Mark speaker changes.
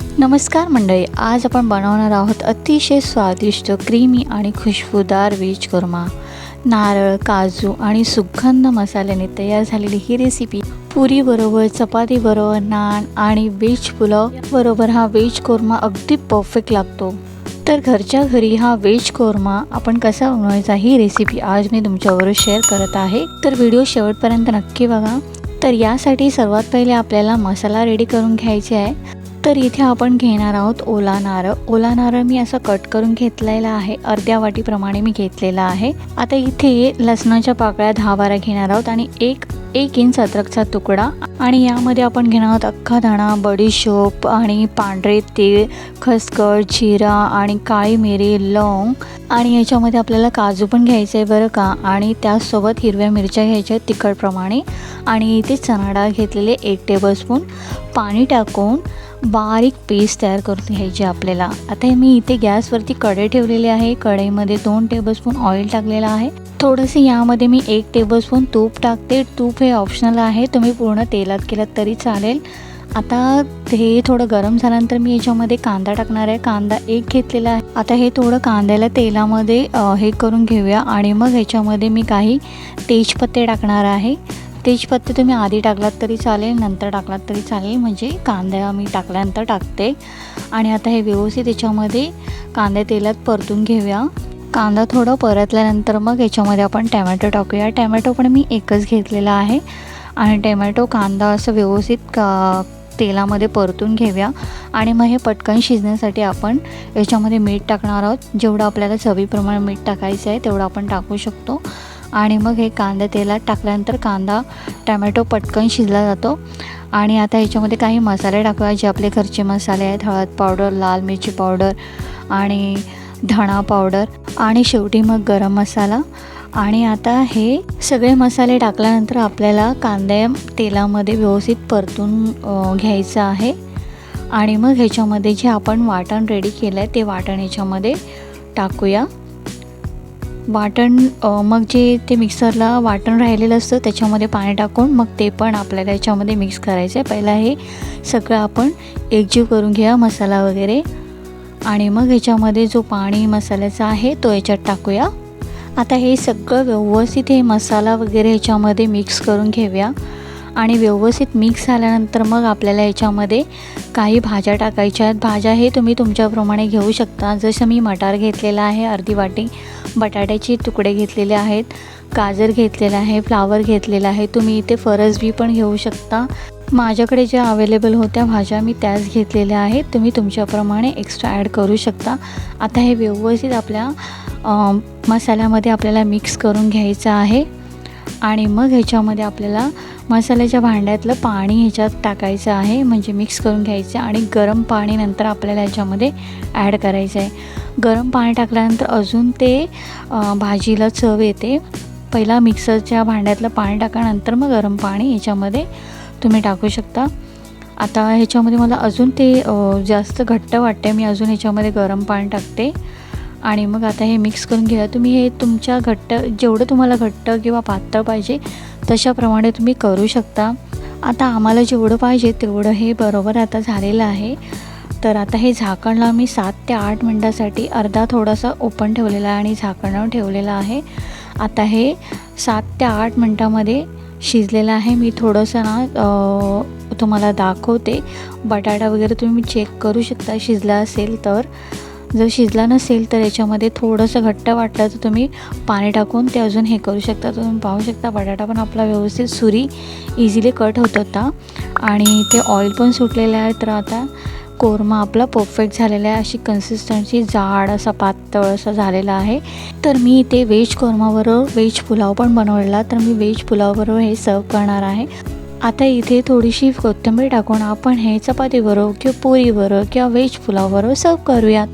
Speaker 1: नमस्कार मंडळी आज आपण बनवणार आहोत अतिशय स्वादिष्ट क्रीमी आणि खुशबूदार व्हेज कुर्मा नारळ काजू आणि सुगंध मसाल्याने तयार झालेली ही रेसिपी पुरीबरोबर चपातीबरोबर नान आणि व्हेज पुलाव बरोबर हा व्हेज कोरमा अगदी परफेक्ट लागतो. तर घरच्या घरी हा व्हेज कोरमा आपण कसा बनवायचा ही रेसिपी आज मी तुमच्याबरोबर शेअर करत आहे. तर व्हिडिओ शेवटपर्यंत नक्की बघा. तर यासाठी सर्वात पहिले आपल्याला मसाला रेडी करून घ्यायचे आहे. तर इथे आपण घेणार आहोत ओला नारळ. ओला नारळ मी असं कट करून घेतलेला आहे. अर्ध्या वाटीप्रमाणे मी घेतलेला आहे. आता इथे लसणाच्या पाकळ्या दहा बारा घेणार आहोत आणि एक एक इंच अद्रकचा तुकडा. आणि यामध्ये आपण घेणार आहोत अख्खा दाणा बडीशोप आणि पांढरे तीळ खसखस जिरा आणि काळी मिरी लवंग. आणि याच्यामध्ये आपल्याला काजू पण घ्यायचं आहे बरं का? आणि त्याचसोबत हिरव्या मिरच्या घ्यायच्या आहेत तिखटप्रमाणे आणि इथे चणाडा घेतलेले एक टेबलस्पून पाणी टाकून बारीक पेस्ट तयार करून घ्यायची आपल्याला. आता हे मी इथे गॅसवरती कढई ठेवलेली आहे. कढईमध्ये दोन टेबलस्पून ऑइल टाकलेलं आहे. थोडंसं यामध्ये मी एक टेबलस्पून तूप टाकते. तूप हे ऑप्शनल आहे. तुम्ही पूर्ण तेलात केलं तरी चालेल. आता हे थोडं गरम झाल्यानंतर मी याच्यामध्ये कांदा टाकणार आहे. कांदा एक घेतलेला आहे. आता हे थोडं कांद्याला तेलामध्ये हे करून घेऊया. आणि मग ह्याच्यामध्ये मी काही तेजपत्ते टाकणार आहे. तेजपत्ते तुम्ही आधी टाकलात तरी चालेल नंतर टाकलात तरी चालेल. म्हणजे कांदा मी टाकल्यानंतर टाकते. आणि आता हे व्यवस्थित याच्यामध्ये कांदे तेलात परतून घेऊया. कांदा थोडं परतल्यानंतर मग याच्यामध्ये आपण टॅमॅटो टाकूया. टॅमॅटो पण मी एकच घेतलेला आहे. आणि टॅमॅटो कांदा असं व्यवस्थित का तेलामध्ये परतून घेऊया. आणि मग हे पटकन शिजण्यासाठी आपण याच्यामध्ये मीठ टाकणार आहोत. जेवढं आपल्याला चवीप्रमाणे मीठ टाकायचं आहे तेवढं आपण टाकू शकतो. आणि मग हे कांदा तेलात टाकल्यानंतर कांदा टॅमॅटो पटकन शिजला जातो. आणि आता ह्याच्यामध्ये काही मसाले टाकूया जे आपले घरचे मसाले आहेत. हळद पावडर लाल मिरची पावडर आणि धणा पावडर. आणि शेवटी मग गरम मसाला. आणि आता हे सगळे मसाले टाकल्यानंतर आपल्याला कांदे तेलामध्ये व्यवस्थित परतून घ्यायचं आहे. आणि मग ह्याच्यामध्ये जे आपण वाटण रेडी केलं आहे ते वाटण याच्यामध्ये टाकूया. वाटण मग जे ते मिक्सरला वाटण राहिलेलं असतं त्याच्यामध्ये पाणी टाकून मग ते पण आपल्याला याच्यामध्ये मिक्स करायचं आहे. पहिला हे सगळं आपण एकजीव करून घ्या मसाला वगैरे. आणि मग ह्याच्यामध्ये जो पाणी मसाल्याचा आहे तो याच्यात टाकूया. आता हे सगळं व्यवस्थित हे मसाला वगैरे ह्याच्यामध्ये मिक्स करून घेऊया. आणि व्यवस्थित मिक्स झाल्यानंतर मग आपल्याला याच्यामध्ये काही भाज्या टाकायच्या आहेत. भाज्या हे तुम्ही तुमच्याप्रमाणे घेऊ शकता. जसं मी मटार घेतलेला आहे अर्धी वाटी. बटाट्याचे तुकडे घेतलेले आहेत गाजर घेतलेलं आहे फ्लावर घेतलेला आहे. तुम्ही इथे फरसबी पण घेऊ शकता. माझ्याकडे ज्या अवेलेबल होत्या भाज्या मी त्याच घेतलेल्या आहेत. तुम्ही तुमच्याप्रमाणे एक्स्ट्रा ॲड करू शकता. आता हे व्यवस्थित आपल्या मसाल्यामध्ये आपल्याला मिक्स करून घ्यायचं आहे. आणि मग ह्याच्यामध्ये आपल्याला मसाल्याच्या भांड्यातलं पाणी ह्याच्यात टाकायचं आहे. म्हणजे मिक्स करून घ्यायचं आहे आणि गरम पाणी नंतर आपल्याला ह्याच्यामध्ये ॲड करायचं आहे. गरम पाणी टाकल्यानंतर अजून ते भाजीला चव येते. पहिला मिक्सरच्या भांड्यातलं पाणी टाका मग गरम पाणी ह्याच्यामध्ये तुम्ही टाकू शकता. आता ह्याच्यामध्ये मला अजून ते जास्त घट्ट वाटते मी अजून ह्याच्यामध्ये गरम पाणी टाकते. आणि मग आता हे मिक्स करून घ्या. तुम्ही हे तुमच्या घट्ट जेवढं तुम्हाला घट्ट किंवा पातळ पाहिजे तशाप्रमाणे तुम्ही करू शकता. आता आम्हाला जेवढं पाहिजे तेवढं हे बरोबर आता झालेलं आहे. तर आता हे झाकणला मी सात ते आठ मिनटासाठी अर्धा थोडासा ओपन ठेवलेला आहे आणि झाकणावर ठेवलेलं आहे. आता हे सात ते आठ मिनटामध्ये शिजलेलं आहे. मी थोडंसं ना तुम्हाला दाखवते. बटाटा वगैरे तुम्ही चेक करू शकता शिजला असेल तर. जर शिजला नसेल तर याच्यामध्ये थोडंसं घट्ट वाटलं तर तुम्ही पाणी टाकून ते अजून हे करू शकता. तुम्ही पाहू शकता बटाटा पण आपला व्यवस्थित सुरी इझिली कट होत होता. आणि ते ऑइल पण सुटलेलं आहे तर आता कोरमा आपला परफेक्ट झालेला आहे. अशी कन्सिस्टन्सी जाड असा पातळ असा झालेला आहे. तर मी इथे व्हेज कोरमाबरोबर व्हेज पुलाव पण बनवलेला. तर मी व्हेज पुलावबरोबर हे सर्व करणार आहे. आता इथे थोडीशी कोथिंबीर टाकून आपण हे चपातीबरोबर किंवा पुरीबरोबर किंवा व्हेज पुलावबरोबर सर्व करूयात.